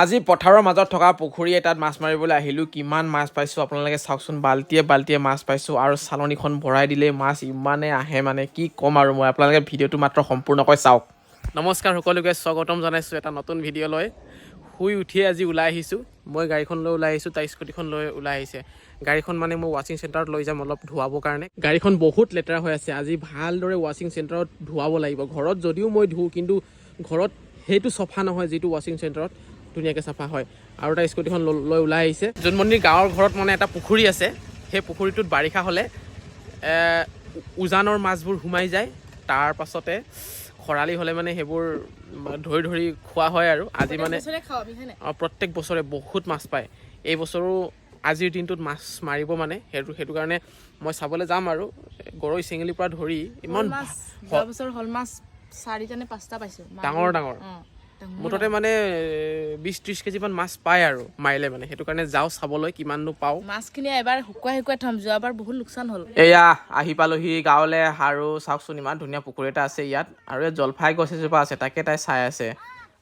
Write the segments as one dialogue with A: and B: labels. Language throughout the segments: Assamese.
A: আজি পথাৰৰ মাজত থকা পুখুৰী এটাত মাছ মাৰিবলৈ আহিলোঁ। কিমান মাছ পাইছোঁ আপোনালোকে চাওকচোন। বাল্টিয়ে বাল্টিয়ে মাছ পাইছোঁ আৰু চালনীখন ভৰাই দিলেই মাছ ইমানে আহে মানে কি ক'ম আৰু মই আপোনালোকে ভিডিঅ'টো মাত্ৰ সম্পূৰ্ণকৈ চাওক। নমস্কাৰ সকলোকে স্বাগতম জনাইছোঁ এটা নতুন ভিডিঅ' লৈ শুই উঠিয়ে আজি ওলাই আহিছোঁ। মই গাড়ীখন লৈ ওলাই আহিছোঁ তাই স্কুটিখন লৈ ওলাই আহিছে। গাড়ীখন মানে মই ৱাশ্বিং চেণ্টাৰত লৈ যাম অলপ ধুৱাবৰ কাৰণে। গাড়ীখন বহুত লেতেৰা হৈ আছে আজি ভালদৰে ৱাশ্বিং চেণ্টাৰত ধুৱাব লাগিব। ঘৰত যদিও মই ধুওঁ কিন্তু ঘৰত সেইটো চফা নহয় যিটো ৱাশ্বিং চেণ্টাৰত ধুনীয়াকৈ চাফা হয়। আৰু এটা স্কুটিখন ল- ওলাই আহিছে। জোনমন্দিৰ গাঁৱৰ ঘৰত মানে এটা পুখুৰী আছে। সেই পুখুৰীটোত বাৰিষা হ'লে উজানৰ মাছবোৰ সোমাই যায়। তাৰ পাছতে খৰালি হ'লে মানে সেইবোৰ ধৰি ধৰি খোৱা হয় আৰু। আজি মানে প্ৰত্যেক বছৰে বহুত মাছ পায়। এই বছৰো আজিৰ দিনটোত মাছ মাৰিব মানে। সেইটো সেইটো কাৰণে মই চাবলৈ যাম আৰু। গৰৈ চেঙেলিৰ পৰা ধৰি ইমান ডাঙৰ ডাঙৰ। মুঠতে মানে বিছ ত্ৰিছ কেজিমান মাছ পায় আৰু মাৰিলে মানে। সেইটো কাৰণে যাওঁ চাবলৈ কিমাননো পাওঁ।
B: মাছখিনি এবাৰ শুকুৱাই শুকুৱাই থম যোৱাবাৰ বহুত লোকচান হ'ল।
A: এয়া আহি পালোহি গাঁৱলৈ আৰু চাওকচোন ইমান ধুনীয়া পুখুৰী এটা আছে ইয়াত। আৰু ইয়াত জলফাই গছ এজোপা আছে তাকে তাই চাই আছে।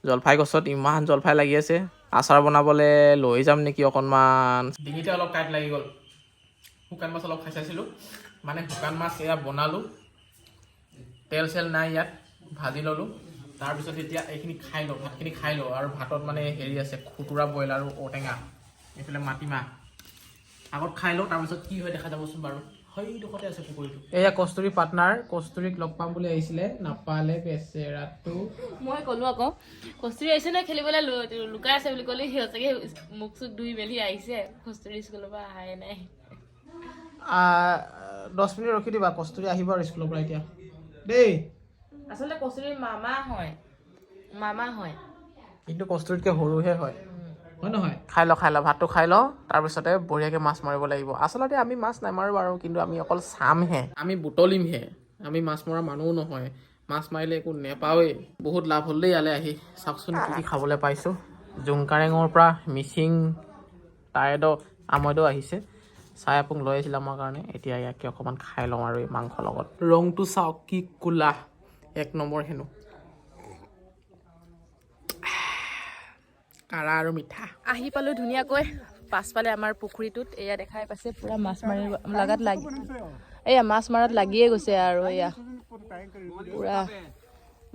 A: জলফাই গছত ইমান জলফাই লাগি আছে। আচাৰ বনাবলৈ লৈ যাম নেকি অকণমান। ডিঙিতে অলপ টাইট লাগি গ'ল। শুকান মাছ অলপ খাই চাইছিলোঁ। মানে শুকান মাছ এয়া বনালোঁ। তেল চেল নাই ইয়াত ভাজি ল'লোঁ। তাৰপিছত এতিয়া এইখিনি খাই লওঁ ভাতখিনি খাই লওঁ আৰু ভাতত মানে হেৰি আছে খুতুৰা বইল আৰু ঔটেঙা এইফালে মাটিমাহ। আগত খাই লওঁ তাৰপিছত কি হয় দেখা যাবচোন বাৰু। সেইডোখৰতে আছে পুখুৰীটো। এয়া কস্তুৰী পাৰ্টনাৰ কস্তুৰীক লগ পাম বুলি আহিছিলে নাপালে বেচেৰাটো
B: মই ক'লো আকৌ কস্তুৰি আহিছে নে খেলিবলৈ? লুকাই আছে বুলি ক'লে সিহঁত চাগে মুখ চুখ ধুই মেলি আহিছে। কস্তুৰি স্কুলৰ পৰা অহাই নাই।
A: দহ মিনিট ৰখি দিবা কস্তুৰী আহিব আৰু স্কুলৰ পৰা এতিয়া। দেই।
B: আচলতে কস্তুৰিৰ মামা হয়। মামা হয়।
A: কিন্তু কস্তুৰীতকৈ সৰুহে হয়। হয় নহয়? খাই লওঁ খাই লওঁ ভাতটো খাই লওঁ তাৰপিছতে বঢ়িয়াকৈ মাছ মাৰিব লাগিব। আচলতে আমি মাছ নামাৰোঁ বাৰু কিন্তু আমি অকল চামহে। আমি বুটলিমহে। আমি মাছ মৰা মানুহো নহয়। মাছ মাৰিলে একো নেপাওঁৱেই। বহুত লাভ হ'ল দেই ইয়ালৈ আহি। চাওকচোন কি কি খাবলৈ পাইছোঁ। জোংকাৰেঙৰ পৰা মিচিং টাইড আমৈদো আহিছে। চাই আপোন লৈ আহিছিল আমাৰ কাৰণে। এতিয়া ইয়াকে অকণমান খাই লওঁ আৰু এই মাংসৰ লগত। ৰংটো চাওক কি কোলা। এক নম্বৰ হেনো। কাৰা আৰু মিঠা।
B: আহি পালো ধুনীয়াকৈ পাছফালে আমাৰ পুখুৰীটোত এয়া দেখাই পাইছে পুৰা মাছ মাৰিব লগাত লাগি এয়া মাছ মাৰাত লাগিয়ে গৈছে আৰু এয়া। পুৰা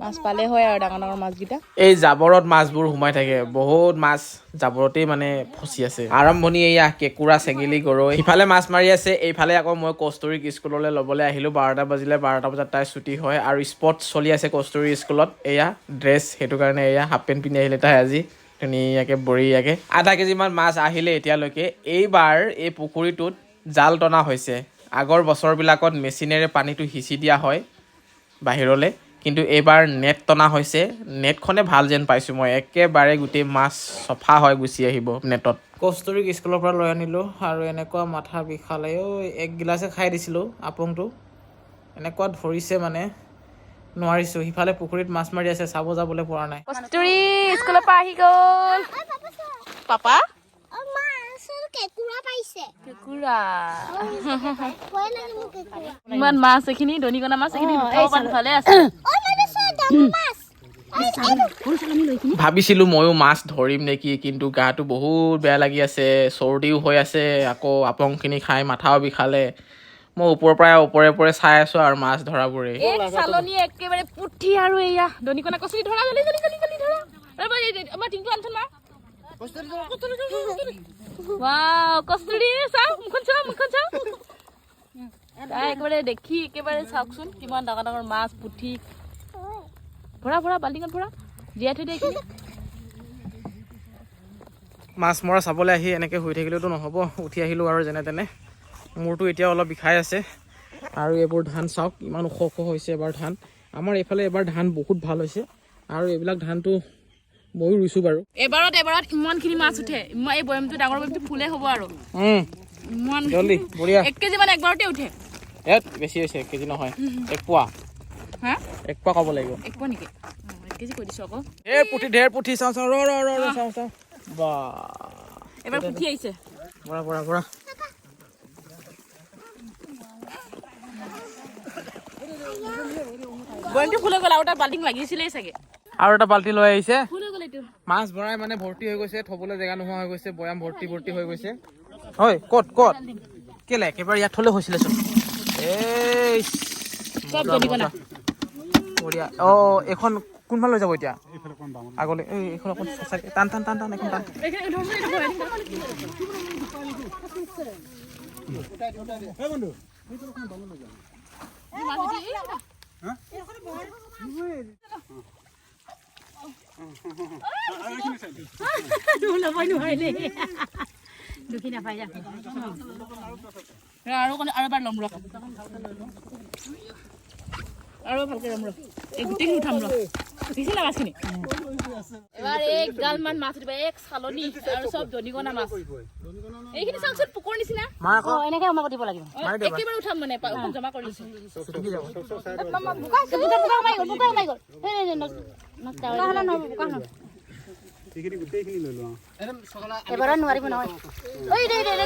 B: মাছ পালে হয় আৰু ডাঙৰ ডাঙৰ মাছকেইটা।
A: এই জাবৰত মাছবোৰ সোমাই থাকে। বহুত মাছ জাবৰতেই মানে ফচি আছে। আৰম্ভণি এয়া কেঁকুৰা চেঙেলী গৰৈ। সিফালে মাছ মাৰি আছে এইফালে আকৌ মই কস্তুৰীক স্কুললৈ ল'বলৈ আহিলোঁ। বাৰটা বাজিলে বাৰটা বজাত তাই ছুটি হয় আৰু স্পৰ্টছ চলি আছে কস্তুৰী স্কুলত। এয়া ড্ৰেছ সেইটো কাৰণে এয়া হাফ পেণ্ট পিন্ধি আহিলে তাই আজি। ধুনীয়াকৈ বঢ়িয়াকৈ। আধা কেজিমান মাছ আহিলে এতিয়ালৈকে। এইবাৰ এই পুখুৰীটোত জাল টনা হৈছে। আগৰ বছৰবিলাকত মেচিনেৰে পানীটো সিঁচি দিয়া হয় বাহিৰলৈ। কিন্তু এইবাৰ নেট টনা হৈছে। নেটখনে ভাল যেন পাইছোঁ মই। একেবাৰে গোটেই মাছ চফা হয় গুচি আহিব নেটত। কস্তুৰীক স্কুলৰ পৰা লৈ আনিলোঁ আৰু এনেকুৱা মাথা বিষালে। ঐ এক গিলাচে খাই দিছিলোঁ আপংটো। এনেকুৱা ধৰিছে মানে। নোৱাৰিছোঁ। সিফালে পুখুৰীত মাছ মাৰি আছে চাব যাবলৈ পৰা নাই।
B: কস্তুৰি স্কুলৰ পৰা আহি গ'ল। পাপা
C: কেঁকুৰা পাইছে
B: কেঁকুৰা
C: ভয় লাগে মোক কেঁকুৰা
B: ইমান মাছ এইখিনি দনিকণা মাছ এইখিনি ভালে আছে।
A: ভাবিছিলোঁ ময়ো মাছ ধৰিম নেকি কিন্তু গাটো বহুত বেয়া লাগি আছে চৰ্দিও হৈ আছে আকৌ আপংখিনি খাই মাথাও বিষালে। মই ওপৰৰ পৰাই ওপৰে ওপৰে চাই আছোঁ আৰু মাছ
B: চালনী একেবাৰে পুঠি আৰু এয়া। দনিকণা ধৰা চাওঁ মুখখন চাওঁ মুখখন চাওঁ তাই একেবাৰে দেখি একেবাৰে চাওকচোন কিমান ডাঙৰ ডাঙৰ মাছ পুঠি। ভৰা ভৰা বাল্টিঙত ভৰা জীয়াই থৈ দিয়ে
A: মাছ মৰা চাবলৈ আহি এনেকৈ শুই থাকিলেতো নহ'ব উঠি আহিলোঁ আৰু যেনে তেনে। মূৰটো এতিয়া অলপ বিষাই আছে আৰু এইবোৰ ধান চাওক ইমান ওখ ওখ হৈছে এবাৰ ধান। আমাৰ এইফালে এবাৰ ধান বহুত ভাল হৈছে আৰু এইবিলাক ধানটো ময়ো ৰুইছোঁ বাৰু।
B: এবাৰত এবাৰত ইমানখিনি মাছ উঠে। এই বৈয়ামটো ডাঙৰ বৈয়ামটো ফুলে হ'ব আৰু। ইমান
A: জলদি বঢ়িয়া।
B: এক কেজি মান একবাৰতে উঠে।
A: ইয়াত বেছি হৈছে এক কেজি নহয়। এক পোৱা।
B: হা?
A: এক পোৱা ক'ব লাগিব।
B: এক পোৱা নেকি? এক কেজি কৈ দিছোঁ আকৌ।
A: ঢেৰ পুঠি ঢেৰ পুঠি চাওঁ চাওঁ ৰ ৰ ৰ চাওঁ চাওঁ। বা।
B: এবাৰ পুঠি আহিছে।
A: বৰা বৰা বৰা।
B: বৈয়ামটো ফুলে গ'ল আৰু এটা বাল্টিং লাগিছিলেই চাগে।
A: আৰু এটা বাল্টি লৈ আহিছে। মাছ ভৰাই মানে ভৰ্তি হৈ গৈছে থবলৈ জেগা নোহোৱা হৈ গৈছে বৈয়াম ভৰ্তি ভৰ্তি হৈ গৈছে। হয় ক'ত ক'ত? কেলে একেবাৰে ইয়াত থলে হৈছিলে চোন। এই অঁ এইখন কোনফালে লৈ যাব এতিয়া? আগলৈ এই এইখন অকণ সঁচাকৈ টান টান টান টান এখন টান।
B: আৰু আৰু এবাৰ ল'ম ৰখ আৰু ভালকৈ ল'ম ৰখ এই গোটেইখিনি উঠাম ৰ দেখিছিলা মাছখিনি এবাৰ এক গাল মান মাছ উঠিব এক চালনী আৰু চব দনিকণা মাছ এইখিনি চাওকচোন পুকুৰ নিচিনা
A: মাৰ আকৌ
D: এনেকে আমাক দিব লাগিব
B: অ, একেবাৰে উঠাম মানে পা- অকণ জমা কৰি লৈছো
A: চুটি যাব
D: বোকা বোকা বোকা সোমাই গ'ল বোকা সোমাই গ'ল এই, এই, এই, ন- ন- বোকা হ'লে নহ'ব বোকা নহ'ব এবাৰত নোৱাৰিব নহয় ঐ দে দে দে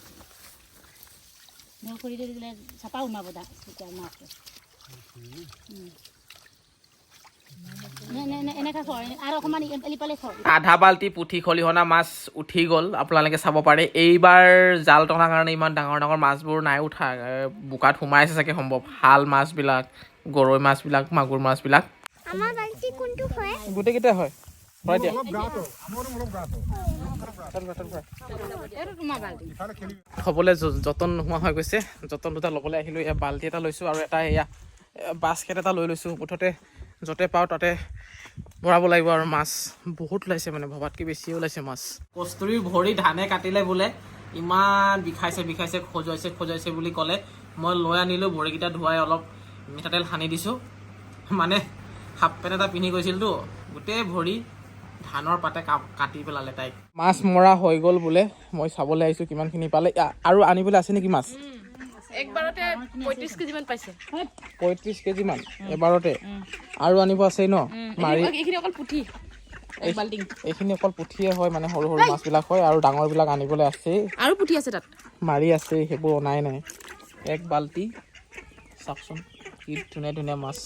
D: আৰু অকণমান এলি পালে থয়
A: আধা বাল্টি পুঠি খলিহনা মাছ উঠি গ'ল আপোনালোকে চাব পাৰে। এইবাৰ জাল টনাৰ কাৰণে ইমান ডাঙৰ ডাঙৰ মাছবোৰ নাই উঠা। বোকাত সোমাই আছে চাগে সম্ভৱ। শাল মাছবিলাক গৰৈ মাছবিলাক মাগুৰ মাছবিলাক।
C: আমাৰ বাল্টি কোনটো হয়?
A: গোটেইকেইটা হয়।
D: বাল্টি
A: থ'বলৈ যতন নোহোৱা হৈ গৈছে যতন দুটা ল'বলৈ আহিলোঁ এয়া বাল্টি এটা লৈছোঁ আৰু এটা এয়া বাস্কেট এটা লৈ লৈছোঁ মুঠতে য'তে পাওঁ তাতে ভৰাব লাগিব আৰু মাছ। বহুত ওলাইছে মানে ভবাতকৈ বেছিয়ে ওলাইছে মাছ। কস্তুৰী ভৰি ধানে কাটিলে বোলে ইমান বিষাইছে বিষাইছে খজুৱাইছে খজুৱাইছে বুলি ক'লে। মই লৈ আনিলোঁ ভৰিকেইটা ধুৱাই অলপ মিঠাতেল সানি দিছোঁ। মানে হাফ পেণ্ট এটা পিন্ধি গৈছিলতো গোটেই ভৰি ধানৰ পাতে কাটি পেলালে তাইক। মাছ মৰা হৈ গ'ল বোলে। মই চাবলৈ আহিছোঁ কিমানখিনি পালে। আৰু আনিবলৈ আছে নেকি মাছ?
B: একবাৰতে পঁয়ত্ৰিছ কেজিমান পাইছে।
A: পঁয়ত্ৰিছ কেজিমান এবাৰতে। আৰু আনিব আছেই ন? মাৰি
B: এইখিনি- অকল পুঠি
A: এইখিনি অকল পুঠিয়ে হয় মানে সৰু সৰু মাছবিলাক হয় আৰু ডাঙৰবিলাক আনিবলৈ আছেই।
B: আৰু পুঠি আছে তাত।
A: মাৰি আছে সেইবোৰ অনাই নাই। এক বাল্টি চাওকচোন কি ধুনীয়া ধুনীয়া মাছ।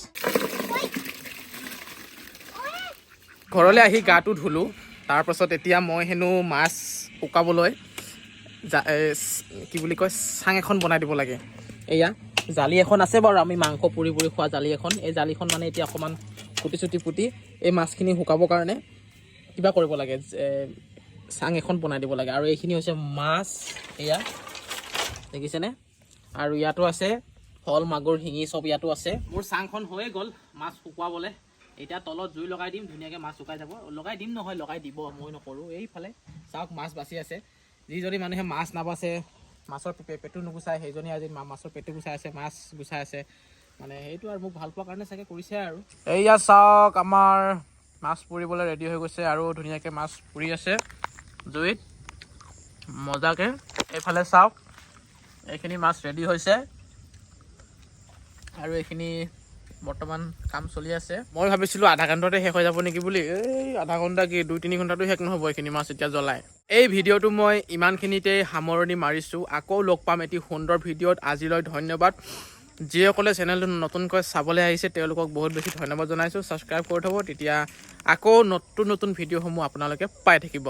A: ঘৰলৈ আহি গাটো ধুলোঁ। তাৰপাছত এতিয়া মই হেনো মাছ শুকাবলৈ কি বুলি কয় চাং এখন বনাই দিব লাগে। এয়া জালি এখন আছে বাৰু আমি মাংস পুৰি পুৰি খোৱা জালি এখন। এই জালিখন মানে এতিয়া অকণমান ফুটি চুটি পুতি এই মাছখিনি শুকাবৰ কাৰণে কিবা কৰিব লাগে চাং এখন বনাই দিব লাগে। আৰু এইখিনি হৈছে মাছ এয়া দেখিছেনে? আৰু ইয়াতো আছে শল মাগুৰ শিঙি চব ইয়াতো আছে। মোৰ চাংখন হৈয়ে গ'ল মাছ শুকুৱাবলৈ। এতিয়া তলত জুই লগাই দিম ধুনীয়াকৈ মাছ শুকাই যাব। লগাই দিম নহয় লগাই দিব মই নকৰোঁ। এইফালে চাওক মাছ বাচি আছে। যিজনী মানুহে মাছ নাবাচে মাছৰ পেটু নুগুচায় সেইজনী আজি মাছৰ পেটু গুচাই আছে মাছ গুচাই আছে। মানে সেইটো আৰু মোক ভাল পোৱাৰ কাৰণে চাগে কৰিছে আৰু। এয়া চাওক আমাৰ মাছ পুৰিবলৈ ৰেডি হৈ গৈছে আৰু ধুনীয়াকৈ মাছ পুৰি আছে জুইত। মজাকৈ। এইফালে চাওক এইখিনি মাছ ৰেডি হৈছে। আৰু এইখিনি বৰ্তমান কাম চলি আছে। মই ভাবিছিলোঁ আধা ঘণ্টাতে শেষ হৈ যাব নেকি বুলি। এই আধা ঘণ্টা কি, দুই, তিনি ঘণ্টাতো শেষ নহ'ব এইখিনি মাছ এতিয়া জ্বলাই। এই ভিডিঅ'টো মই ইমানখিনিতে সামৰণি মাৰিছোঁ। আকৌ লগ পাম এটি সুন্দৰ ভিডিঅ'ত। আজিলৈ ধন্যবাদ। যিসকলে চেনেলটো নতুনকৈ চাবলৈ আহিছে, তেওঁলোকক বহুত বেছি ধন্যবাদ জনাইছোঁ। ছাবস্ক্ৰাইব কৰি থ'ব, তেতিয়া আকৌ নতুন নতুন ভিডিঅ'সমূহ আপোনালোকে পাই থাকিব।